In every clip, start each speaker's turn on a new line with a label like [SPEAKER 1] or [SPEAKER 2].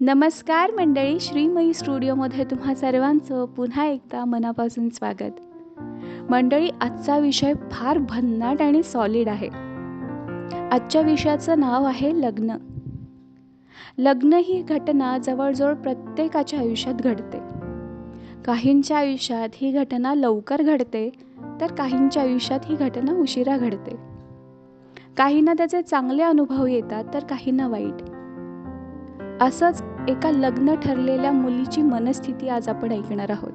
[SPEAKER 1] नमस्कार मंडळी श्रीमयी स्टुडिओमध्ये तुम्हा सर्वांचं पुन्हा एकदा मनापासून स्वागत. मंडळी आजचा विषय फार भन्नाट आणि सॉलिड आहे. आजच्या विषयाचं नाव आहे लग्न. लग्न ही घटना जवळजवळ प्रत्येकाच्या आयुष्यात घडते. काहींच्या आयुष्यात ही घटना लवकर घडते तर काहींच्या आयुष्यात ही घटना उशिरा घडते. काहींना त्याचे चांगले अनुभव येतात तर काहींना वाईट. असंच एका लग्न ठरलेल्या मुलीची मनस्थिती आज आपण ऐकणार आहोत.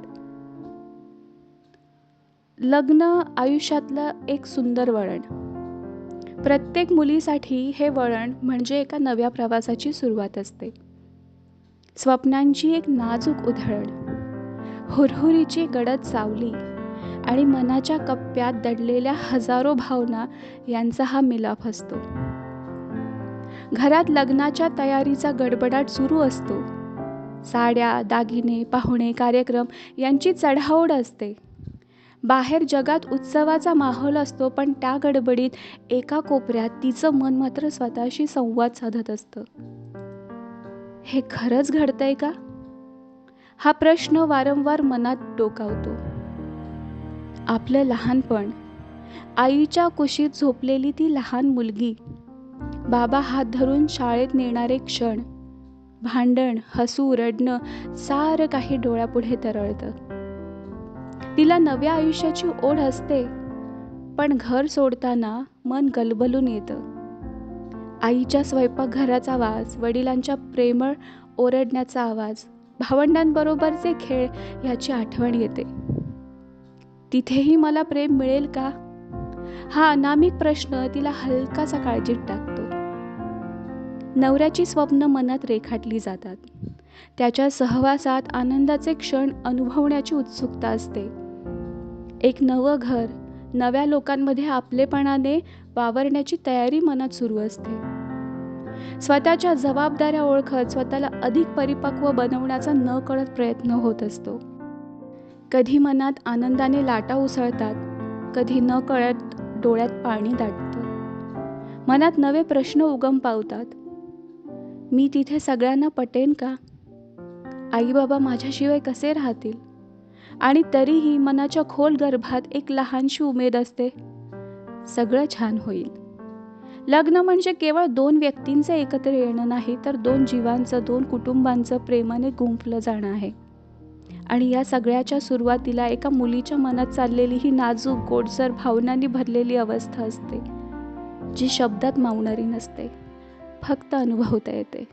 [SPEAKER 1] लग्न आयुष्यातलं एक सुंदर वळण. प्रत्येक मुलीसाठी हे वळण म्हणजे एका नव्या प्रवासाची सुरुवात असते. स्वप्नांची एक नाजूक उधळण हुरहुरीची गडद सावली आणि मनाच्या कप्प्यात दडलेल्या हजारो भावना यांचा हा मिलाफ असतो. घरात लग्नाच्या तयारीचा गडबडाट सुरू असतो. साड्या दागिने पाहुणे कार्यक्रम यांची चढाओढ असते. बाहेर जगात उत्सवाचा माहोल असतो पण त्या गडबडीत एका कोपऱ्यात तिचं मन मात्र स्वतःशी संवाद साधत असतं. हे खरंच घडतंय का? हा प्रश्न वारंवार मनात डोकावतो. आपलं लहानपण आईच्या कुशीत झोपलेली ती लहान मुलगी बाबा हात धरून शाळेत नेणारे क्षण. भांडण हसू रडणं सारं काही डोळ्यापुढे तरळतं. तिला नव्या आयुष्याची ओढ असते पण घर सोडताना मन गलबलून येतं. आईच्या स्वयंपाकघराचा आवाज वडिलांच्या प्रेमळ ओरडण्याचा आवाज भावंडांबरोबरचे खेळ याची आठवण येते. तिथेही मला प्रेम मिळेल का? हा अनामिक प्रश्न तिला हलकासा काळजीत टाकतो. नवऱ्याची स्वप्न मनात रेखाटली जातात. त्याच्या सहवासात आनंदाचे क्षण अनुभवण्याची उत्सुकता असते. एक नवं घर नव्या लोकांमध्ये आपलेपणाने वावरण्याची तयारी मनात सुरू असते. स्वतःच्या जबाबदाऱ्या ओळखत स्वतःला अधिक परिपक्व बनवण्याचा न कळत प्रयत्न होत असतो. कधी मनात आनंदाने लाटा उसळतात कधी न कळत डोळ्यात पाणी दाटतं. मनात नवे प्रश्न उगम पावतात. मी तिथे सगळ्यांना पटेन का? आई बाबा माझ्याशिवाय कसे राहतील? आणि तरीही मनाच्या खोल गर्भात एक लहानशी उमेद असते सगळं छान होईल. लग्न म्हणजे केवळ दोन व्यक्तींचं एकत्र येणं नाही तर दोन जीवांचं दोन कुटुंबांचं प्रेमाने गुंफलं जाणं आहे. आणि या सगळ्याच्या सुरुवातीला एका मुलीच्या मनात चाललेली ही नाजूक गोडसर भावनांनी भरलेली अवस्था असते जी शब्दात मावणारी नसते फक्त अनुभवता येते.